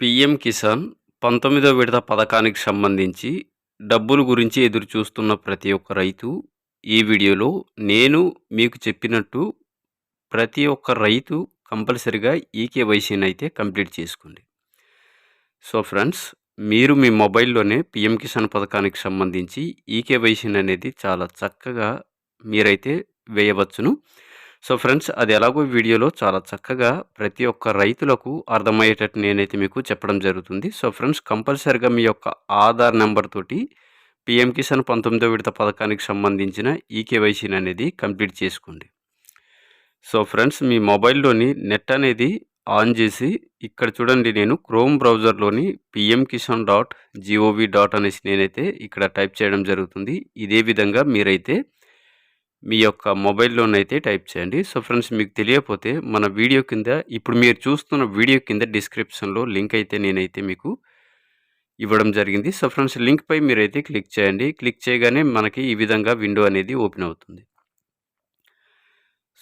PM Kisan పంతొమ్మిదో విడత పథకానికి సంబంధించి డబ్బులు గురించి ఎదురు చూస్తున్న ప్రతి ఒక్క రైతు ఈ వీడియోలో నేను మీకు చెప్పినట్టు ప్రతి ఒక్క రైతు కంపల్సరిగా ఈకేవైసీని అయితే కంప్లీట్ చేసుకోండి. సో ఫ్రెండ్స్ మీరు మీ మొబైల్లోనే పిఎం కిసాన్ పథకానికి సంబంధించి ఈకేవైసీని అనేది చాలా చక్కగా మీరైతే వేయవచ్చును. సో ఫ్రెండ్స్ అది ఎలాగో వీడియోలో చాలా చక్కగా ప్రతి ఒక్క రైతులకు అర్థమయ్యేటట్టు నేనైతే మీకు చెప్పడం జరుగుతుంది. సో ఫ్రెండ్స్ కంపల్సరిగా మీ యొక్క ఆధార్ నెంబర్ తోటి పిఎం కిసాన్ పంతొమ్మిదో విడత పథకానికి సంబంధించిన ఈకేవైసీని అనేది కంప్లీట్ చేసుకోండి. సో ఫ్రెండ్స్ మీ మొబైల్లోని నెట్ అనేది ఆన్ చేసి ఇక్కడ చూడండి నేను Chrome బ్రౌజర్లోని PM Kisan dot G O V dot అనేసి నేనైతే ఇక్కడ టైప్ చేయడం జరుగుతుంది. ఇదే విధంగా మీరైతే మీ యొక్క మొబైల్లోనైతే టైప్ చేయండి. సో ఫ్రెండ్స్ మీకు తెలియకపోతే మన వీడియో కింద ఇప్పుడు మీరు చూస్తున్న వీడియో కింద డిస్క్రిప్షన్లో లింక్ అయితే నేనైతే మీకు ఇవ్వడం జరిగింది. సో ఫ్రెండ్స్ లింక్పై మీరైతే క్లిక్ చేయండి. క్లిక్ చేయగానే మనకి ఈ విధంగా విండో అనేది ఓపెన్ అవుతుంది.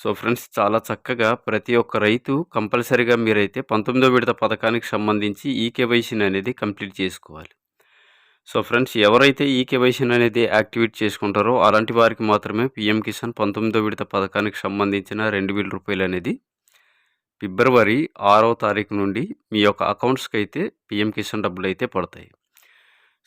సో ఫ్రెండ్స్ చాలా చక్కగా ప్రతి ఒక్క రైతు కంపల్సరీగా మీరైతే పంతొమ్మిదో విడత పథకానికి సంబంధించి ఈ కేవైసీని అనేది కంప్లీట్ చేసుకోవాలి. సో ఫ్రెండ్స్ ఎవరైతే ఈ కేవైసీని అనేది యాక్టివేట్ చేసుకుంటారో అలాంటి వారికి మాత్రమే పిఎం కిసాన్ పంతొమ్మిదో విడత పథకానికి సంబంధించిన రెండు వేల రూపాయలు అనేది ఫిబ్రవరి ఆరో తారీఖు నుండి మీ యొక్క అకౌంట్స్కి అయితే పిఎం కిసాన్ డబ్బులు అయితే పడతాయి.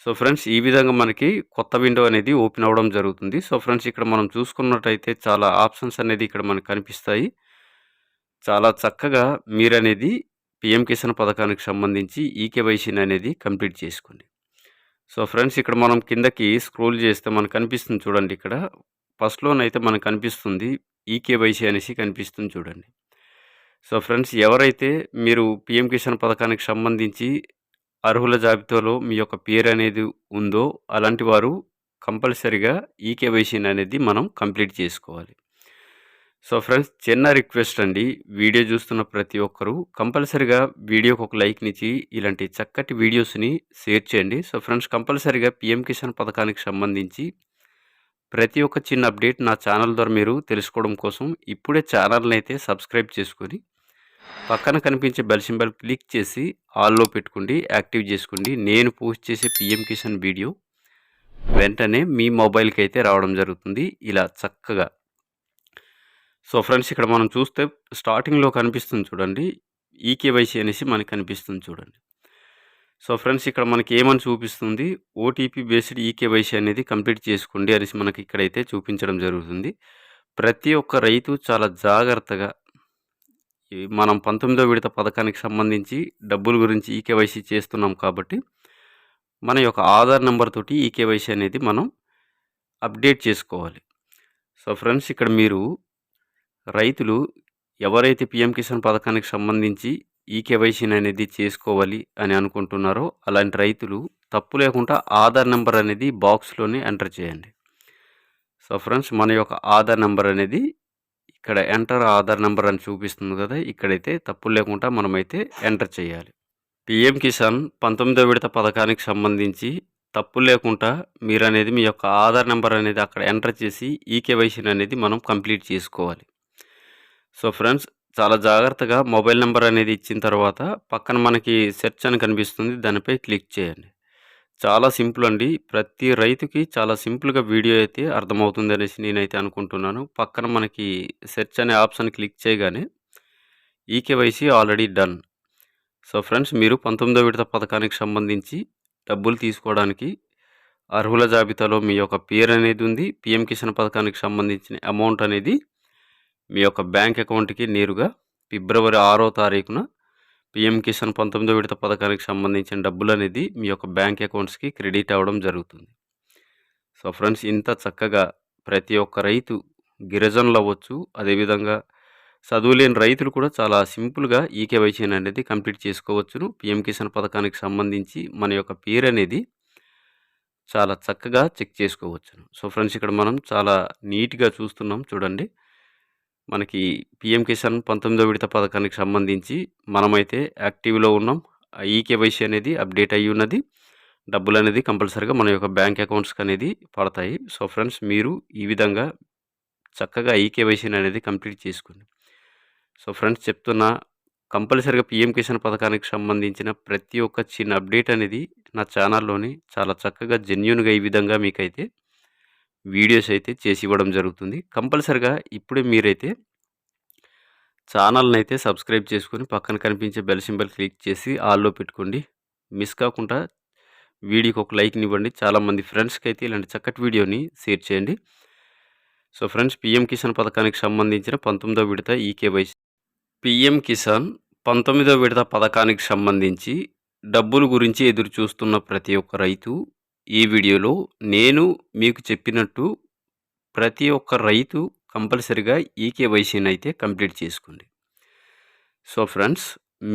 సో ఫ్రెండ్స్ ఈ విధంగా మనకి కొత్త విండో అనేది ఓపెన్ అవ్వడం జరుగుతుంది. సో ఫ్రెండ్స్ ఇక్కడ మనం చూసుకున్నట్టయితే చాలా ఆప్షన్స్ అనేది ఇక్కడ మనకు కనిపిస్తాయి. చాలా చక్కగా మీరనేది పిఎం కిసాన్ పథకానికి సంబంధించి ఈకేవైసీని అనేది కంప్లీట్ చేసుకోండి సో ఫ్రెండ్స్ ఇక్కడ మనం కిందకి స్క్రోల్ చేస్తే మనకు కనిపిస్తుంది చూడండి ఇక్కడ. ఫస్ట్లోనైతే మనకు కనిపిస్తుంది. ఈకేవైసీ అనేసి కనిపిస్తుంది చూడండి. సో ఫ్రెండ్స్ ఎవరైతే మీరు పిఎం కిసాన్ పథకానికి సంబంధించి అర్హుల జాబితాలో మీ యొక్క పేరు అనేది ఉందో అలాంటి వారు కంపల్సరిగా ఈకేవైసీని అనేది మనం కంప్లీట్ చేసుకోవాలి. సో ఫ్రెండ్స్ చిన్న రిక్వెస్ట్ అండి. వీడియో చూస్తున్న ప్రతి ఒక్కరూ కంపల్సరిగా వీడియోకి ఒక లైక్నిచ్చి ఇలాంటి చక్కటి వీడియోస్ని షేర్ చేయండి. సో ఫ్రెండ్స్ కంపల్సరిగా పిఎం కిసాన్ పథకానికి సంబంధించి ప్రతి ఒక్క చిన్న అప్డేట్ నా ఛానల్ ద్వారా మీరు తెలుసుకోవడం కోసం ఇప్పుడే ఛానల్ని అయితే సబ్స్క్రైబ్ చేసుకొని పక్కన కనిపించే బెల్ సింబల్ క్లిక్ చేసి ఆల్లో పెట్టుకోండి యాక్టివ్ చేసుకోండి. నేను పోస్ట్ చేసే పిఎం కిసాన్ వీడియో వెంటనే మీ మొబైల్కి అయితే రావడం జరుగుతుంది. ఇలా చక్కగా సో ఫ్రెండ్స్ ఇక్కడ మనం చూస్తే స్టార్టింగ్లో కనిపిస్తుంది చూడండి. ఈకేవైసీ అనేసి మనకి కనిపిస్తుంది చూడండి. సో ఫ్రెండ్స్ ఇక్కడ మనకి ఏమని చూపిస్తుంది? ఓటీపీ బేస్డ్ ఈకేవైసీ అనేది కంప్లీట్ చేసుకోండి అనేసి మనకి ఇక్కడైతే చూపించడం జరుగుతుంది. ప్రతి ఒక్క రైతు చాలా జాగ్రత్తగా మనం పంతొమ్మిదో విడత పథకానికి సంబంధించి డబ్బుల గురించి ఈకేవైసీ చేస్తున్నాం కాబట్టి మన యొక్క ఆధార్ నెంబర్ తోటి ఈకేవైసీ అనేది మనం అప్డేట్ చేసుకోవాలి. సో ఫ్రెండ్స్ ఇక్కడ మీరు రైతులు ఎవరైతే పిఎం కిసాన్ పథకానికి సంబంధించి ఈ కేవైసీని అనేది చేసుకోవాలి అని అనుకుంటున్నారో అలాంటి రైతులు తప్పు లేకుండా ఆధార్ నెంబర్ అనేది బాక్స్లోనే ఎంటర్ చేయండి. సో ఫ్రెండ్స్ మన యొక్క ఆధార్ నెంబర్ అనేది ఇక్కడ ఎంటర్ ఆధార్ నెంబర్ అని చూపిస్తుంది కదా ఇక్కడైతే తప్పు లేకుండా మనమైతే ఎంటర్ చేయాలి. పిఎం కిసాన్ పంతొమ్మిదో విడత పథకానికి సంబంధించి తప్పు లేకుండా మీరు అనేది మీ యొక్క ఆధార్ నెంబర్ అనేది అక్కడ ఎంటర్ చేసి ఈ కేవైసీని అనేది మనం కంప్లీట్ చేసుకోవాలి. సో ఫ్రెండ్స్ చాలా జాగ్రత్తగా మొబైల్ నెంబర్ అనేది ఇచ్చిన తర్వాత పక్కన మనకి సెర్చ్ అని కనిపిస్తుంది. దానిపై క్లిక్ చేయండి. చాలా సింపుల్ అండి. ప్రతి రైతుకి చాలా సింపుల్గా వీడియో అయితే అర్థమవుతుంది అనేసి నేనైతే అనుకుంటున్నాను. పక్కన మనకి సెర్చ్ అనే ఆప్షన్ క్లిక్ చేయగానే eKYC already done. So friends మీరు పంతొమ్మిదో విడత పథకానికి సంబంధించి డబ్బులు తీసుకోవడానికి అర్హుల జాబితాలో మీ యొక్క పేరు అనేది ఉంది. పిఎం కిసాన్ పథకానికి సంబంధించిన అమౌంట్ అనేది మీ యొక్క బ్యాంక్ అకౌంట్కి నేరుగా ఫిబ్రవరి ఆరో తారీఖున పిఎం కిసాన్ పంతొమ్మిదో విడత పథకానికి సంబంధించిన డబ్బులు అనేది మీ యొక్క బ్యాంక్ అకౌంట్స్కి క్రెడిట్ అవ్వడం జరుగుతుంది. సో ఫ్రెండ్స్ ఇంత చక్కగా ప్రతి ఒక్క రైతు గిరిజనులు అవ్వచ్చు అదేవిధంగా చదువులేని రైతులు కూడా చాలా సింపుల్గా ఈ అనేది కంప్లీట్ చేసుకోవచ్చును. పిఎం కిసాన్ పథకానికి సంబంధించి మన యొక్క పేరు అనేది చాలా చక్కగా చెక్ చేసుకోవచ్చును. సో ఫ్రెండ్స్ ఇక్కడ మనం చాలా నీట్గా చూస్తున్నాం. చూడండి. మనకి పిఎం కిసాన్ పంతొమ్మిదో విడత పథకానికి సంబంధించి మనమైతే యాక్టివ్లో ఉన్నాం. ఈ కేవైసీ అనేది అప్డేట్ అయ్యి ఉన్నది. డబ్బులు అనేది కంపల్సరీగా మన యొక్క బ్యాంక్ అకౌంట్స్కి అనేది పడతాయి. సో ఫ్రెండ్స్ మీరు ఈ విధంగా చక్కగా ఈ కేవైసీని అనేది కంప్లీట్ చేసుకోండి. సో ఫ్రెండ్స్ చెప్తున్న కంపల్సరిగా పీఎం కిసాన్ పథకానికి సంబంధించిన ప్రతి ఒక్క చిన్న అప్డేట్ అనేది నా ఛానల్లోని చాలా చక్కగా జెన్యున్గా ఈ విధంగా మీకైతే వీడియోస్ అయితే చేసి ఇవ్వడం జరుగుతుంది. కంపల్సరిగా ఇప్పుడే మీరైతే ఛానల్ని అయితే సబ్స్క్రైబ్ చేసుకొని పక్కన కనిపించే బెల్ సింబల్ క్లిక్ చేసి ఆల్లో పెట్టుకోండి. మిస్ కాకుండా వీడియోకి ఒక లైక్ని ఇవ్వండి. చాలామంది ఫ్రెండ్స్కి అయితే ఇలాంటి చక్కటి వీడియోని షేర్ చేయండి. సో ఫ్రెండ్స్ పిఎం కిసాన్ పథకానికి సంబంధించిన పంతొమ్మిదో విడత ఈకేవైసీ పిఎం కిసాన్ పంతొమ్మిదో విడత పథకానికి సంబంధించి డబ్బుల గురించి ఎదురు చూస్తున్న ప్రతి ఒక్క రైతు ఈ వీడియోలో నేను మీకు చెప్పినట్టు ప్రతి ఒక్క రైతు కంపల్సరిగా ఈకేవైసీని అయితే కంప్లీట్ చేసుకోండి. సో ఫ్రెండ్స్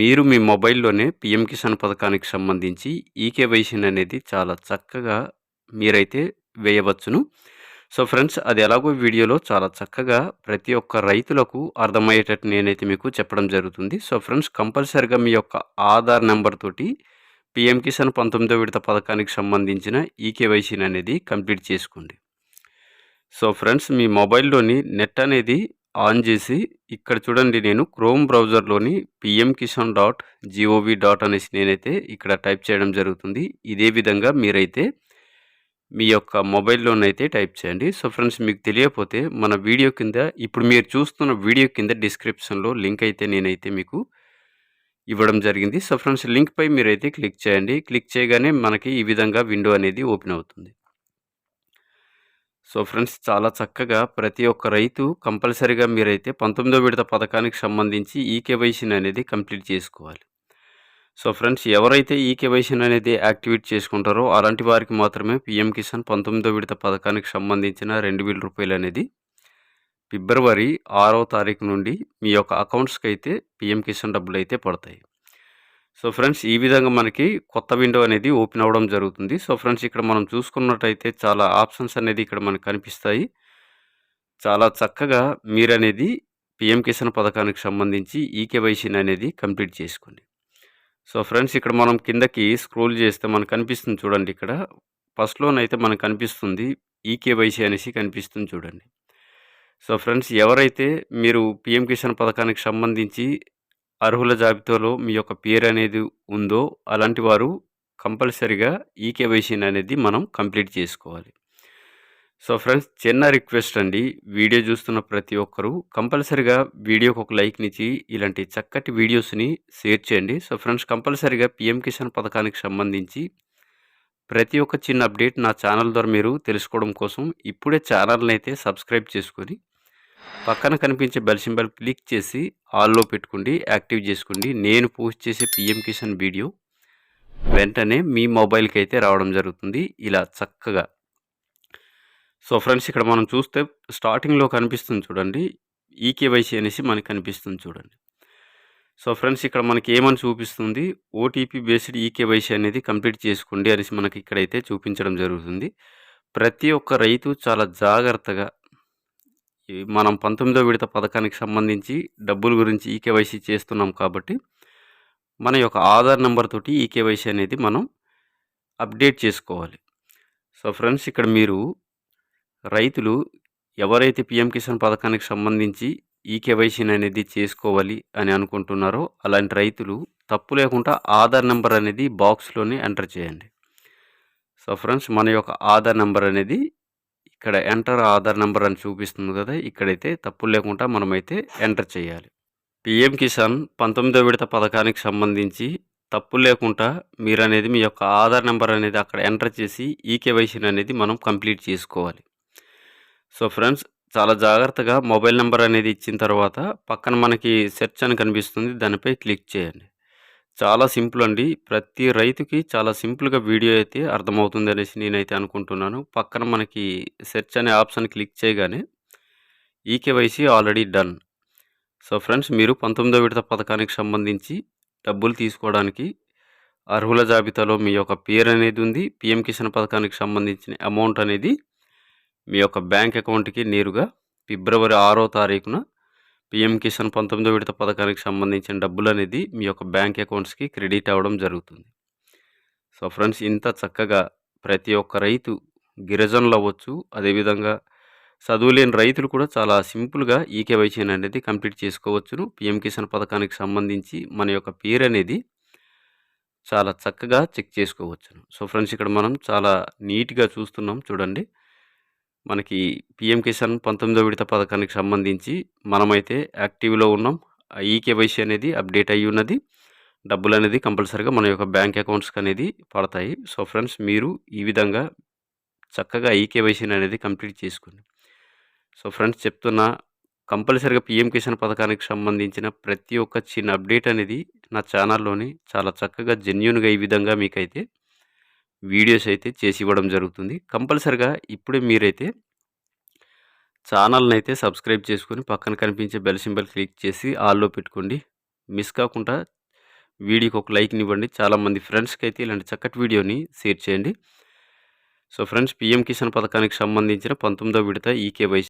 మీరు మీ మొబైల్లోనే పిఎం కిసాన్ పథకానికి సంబంధించి ఈకేవైసీని అనేది చాలా చక్కగా మీరైతే వేయవచ్చును. సో ఫ్రెండ్స్ అది ఎలాగో వీడియోలో చాలా చక్కగా ప్రతి ఒక్క రైతులకు అర్థమయ్యేటట్టు నేనైతే మీకు చెప్పడం జరుగుతుంది. సో ఫ్రెండ్స్ కంపల్సరిగా మీ యొక్క ఆధార్ నెంబర్ తోటి పిఎం కిసాన్ పంతొమ్మిదో విడత పథకానికి సంబంధించిన ఈకేవైసీని అనేది కంప్లీట్ చేసుకోండి. సో ఫ్రెండ్స్ మీ మొబైల్లోని నెట్ అనేది ఆన్ చేసి ఇక్కడ చూడండి నేను Chrome బ్రౌజర్లోని PM Kisan dot G O V dot అనేసి నేనైతే ఇక్కడ టైప్ చేయడం జరుగుతుంది. ఇదే విధంగా మీరైతే మీ యొక్క మొబైల్లోనైతే టైప్ చేయండి. సో ఫ్రెండ్స్ మీకు తెలియకపోతే మన వీడియో కింద ఇప్పుడు మీరు చూస్తున్న వీడియో కింద డిస్క్రిప్షన్లో లింక్ అయితే నేనైతే మీకు ఇవ్వడం జరిగింది. సో ఫ్రెండ్స్ లింక్పై మీరైతే క్లిక్ చేయండి. క్లిక్ చేయగానే మనకి ఈ విధంగా విండో అనేది ఓపెన్ అవుతుంది. సో ఫ్రెండ్స్ చాలా చక్కగా ప్రతి ఒక్క రైతు కంపల్సరీగా మీరైతే పంతొమ్మిదో విడత పథకానికి సంబంధించి ఈకేవైసీని అనేది కంప్లీట్ చేసుకోవాలి. సో ఫ్రెండ్స్ ఎవరైతే ఈకేవైసీని అనేది యాక్టివేట్ చేసుకుంటారో అలాంటి వారికి మాత్రమే పిఎం కిసాన్ పంతొమ్మిదో విడత పథకానికి సంబంధించిన రెండు వేల రూపాయలు అనేది ఫిబ్రవరి ఆరో తారీఖు నుండి మీ యొక్క అకౌంట్స్కి అయితే పిఎం కిసాన్ డబ్బులు అయితే పడతాయి. సో ఫ్రెండ్స్ ఈ విధంగా మనకి కొత్త విండో అనేది ఓపెన్ అవ్వడం జరుగుతుంది. సో ఫ్రెండ్స్ ఇక్కడ మనం చూసుకున్నట్టయితే చాలా ఆప్షన్స్ అనేది ఇక్కడ మనకు కనిపిస్తాయి. చాలా చక్కగా మీరు అనేది పిఎం కిసాన్ పథకానికి సంబంధించి ఈకేవైసీని అనేది కంప్లీట్ చేసుకోండి. సో ఫ్రెండ్స్ ఇక్కడ మనం కిందకి స్క్రోల్ చేస్తే మనకు కనిపిస్తుంది చూడండి ఇక్కడ. ఫస్ట్లోనైతే మనకు కనిపిస్తుంది ఈకేవైసీ అనేసి కనిపిస్తుంది చూడండి. సో ఫ్రెండ్స్ ఎవరైతే మీరు పిఎం కిసాన్ పథకానికి సంబంధించి అర్హుల జాబితాలో మీ యొక్క పేరు అనేది ఉందో అలాంటి వారు కంపల్సరిగా ఈకేవైసీని అనేది మనం కంప్లీట్ చేసుకోవాలి. సో ఫ్రెండ్స్ చిన్న రిక్వెస్ట్ అండి. వీడియో చూస్తున్న ప్రతి ఒక్కరూ కంపల్సరిగా వీడియోకి ఒక లైక్నిచ్చి ఇలాంటి చక్కటి వీడియోస్ని షేర్ చేయండి. సో ఫ్రెండ్స్ కంపల్సరిగా పిఎం కిసాన్ పథకానికి సంబంధించి ప్రతి ఒక్క చిన్న అప్డేట్ నా ఛానల్ ద్వారా మీరు తెలుసుకోవడం కోసం ఇప్పుడే ఛానల్ని అయితే సబ్స్క్రైబ్ చేసుకొని పక్కన కనిపించే బెల్ సింబల్ క్లిక్ చేసి ఆల్లో పెట్టుకోండి యాక్టివ్ చేసుకోండి. నేను పోస్ట్ చేసే పిఎం కిసాన్ వీడియో వెంటనే మీ మొబైల్కి అయితే రావడం జరుగుతుంది. ఇలా చక్కగా. సో ఫ్రెండ్స్ ఇక్కడ మనం చూస్తే స్టార్టింగ్లో కనిపిస్తుంది చూడండి. ఈకేవైసీ అనేసి మనకి కనిపిస్తుంది చూడండి. సో ఫ్రెండ్స్ ఇక్కడ మనకి ఏమని చూపిస్తుంది? ఓటీపీ బేస్డ్ ఈకేవైసీ అనేది కంప్లీట్ చేసుకోండి అనేసి మనకి ఇక్కడైతే చూపించడం జరుగుతుంది. ప్రతి ఒక్క రైతు చాలా జాగ్రత్తగా మనం పంతొమ్మిదో విడత పథకానికి సంబంధించి డబ్బుల గురించి ఈకేవైసీ చేస్తున్నాం కాబట్టి మన యొక్క ఆధార్ నెంబర్ తోటి ఈకేవైసీ అనేది మనం అప్డేట్ చేసుకోవాలి. సో ఫ్రెండ్స్ ఇక్కడ మీరు రైతులు ఎవరైతే పిఎం కిసాన్ పథకానికి సంబంధించి ఈకేవైసీని అనేది చేసుకోవాలి అని అనుకుంటున్నారో అలాంటి రైతులు తప్పు లేకుండా ఆధార్ నెంబర్ అనేది బాక్స్లోనే ఎంటర్ చేయండి. సో ఫ్రెండ్స్ మన యొక్క ఆధార్ నెంబర్ అనేది ఇక్కడ ఎంటర్ ఆధార్ నెంబర్ అని చూపిస్తుంది కదా ఇక్కడైతే తప్పు లేకుండా మనమైతే ఎంటర్ చేయాలి. పిఎం కిసాన్ పంతొమ్మిదో విడత పథకానికి సంబంధించి తప్పు లేకుండా మీరు అనేది మీ యొక్క ఆధార్ నెంబర్ అనేది అక్కడ ఎంటర్ చేసి ఈకేవైసీని అనేది మనం కంప్లీట్ చేసుకోవాలి. సో ఫ్రెండ్స్ చాలా జాగ్రత్తగా మొబైల్ నెంబర్ అనేది ఇచ్చిన తర్వాత పక్కన మనకి సెర్చ్ అని కనిపిస్తుంది దానిపై క్లిక్ చేయండి. చాలా సింపుల్ అండి ప్రతి రైతుకి చాలా సింపుల్గా వీడియో అయితే అర్థమవుతుంది అనేసి నేనైతే అనుకుంటున్నాను. పక్కన మనకి సెర్చ్ అనే ఆప్షన్ క్లిక్ చేయగానే eKYC already done. So friends మీరు పంతొమ్మిదో విడత పథకానికి సంబంధించి డబ్బులు తీసుకోవడానికి అర్హుల జాబితాలో మీ యొక్క పేరు అనేది ఉంది. పిఎం కిసాన్ పథకానికి సంబంధించిన అమౌంట్ అనేది మీ యొక్క బ్యాంక్ అకౌంట్కి నేరుగా ఫిబ్రవరి ఆరో తారీఖున పిఎం కిసాన్ పంతొమ్మిదో విడత పథకానికి సంబంధించిన డబ్బులు అనేది మీ యొక్క బ్యాంక్ అకౌంట్స్కి క్రెడిట్ అవ్వడం జరుగుతుంది సో ఫ్రెండ్స్ ఇంత చక్కగా ప్రతి ఒక్క రైతు గిరిజనులు అవ్వచ్చు అదేవిధంగా చదువులేని రైతులు కూడా చాలా సింపుల్‌గా ఈకేవైసీ అనేది కంప్లీట్ చేసుకోవచ్చును. పీఎం కిసాన్ పథకానికి సంబంధించి మన యొక్క పేరు అనేది చాలా చక్కగా చెక్ చేసుకోవచ్చును. సో, ఫ్రెండ్స్ ఇక్కడ మనం చాలా నీట్‌గా చూస్తున్నాం చూడండి. మనకి పీఎం కిసాన్ 19వ విడత పథకానికి సంబంధించి మనమైతే యాక్టివ్‌లో ఉన్నాం. ఈ కేవైసీ అనేది అప్డేట్ అయ్యి ఉన్నది. డబ్బులు అనేది కంపల్సరీగా మన యొక్క బ్యాంక్ అకౌంట్స్‌కి అనేది పడతాయి. సో, ఫ్రెండ్స్ మీరు ఈ విధంగా చక్కగా ఈ కేవైసీని అనేది కంప్లీట్ చేసుకోండి. సో, ఫ్రెండ్స్ చెప్తున్నా కంపల్సరీగా పీఎం కిసాన్ పథకానికి సంబంధించిన ప్రతి ఒక్క చిన్న అప్డేట్ అనేది నా ఛానల్‌లోని చాలా చక్కగా జెన్యున్గా ఈ విధంగా మీకైతే వీడియోస్ అయితే చేసి ఇవ్వడం జరుగుతుంది. కంపల్సరిగా ఇప్పుడే మీరైతే ఛానల్ని అయితే సబ్స్క్రైబ్ చేసుకొని పక్కన కనిపించే బెల్ సింబల్ క్లిక్ చేసి ఆల్‌లో పెట్టుకోండి. మిస్ కాకుండా వీడియోకి ఒక లైక్ని ఇవ్వండి చాలామంది ఫ్రెండ్స్కి అయితే ఇలాంటి చక్కటి వీడియోని షేర్ చేయండి. సో, ఫ్రెండ్స్ పీఎం కిసాన్ పథకానికి సంబంధించిన 19వ విడత ఈకేవైసీ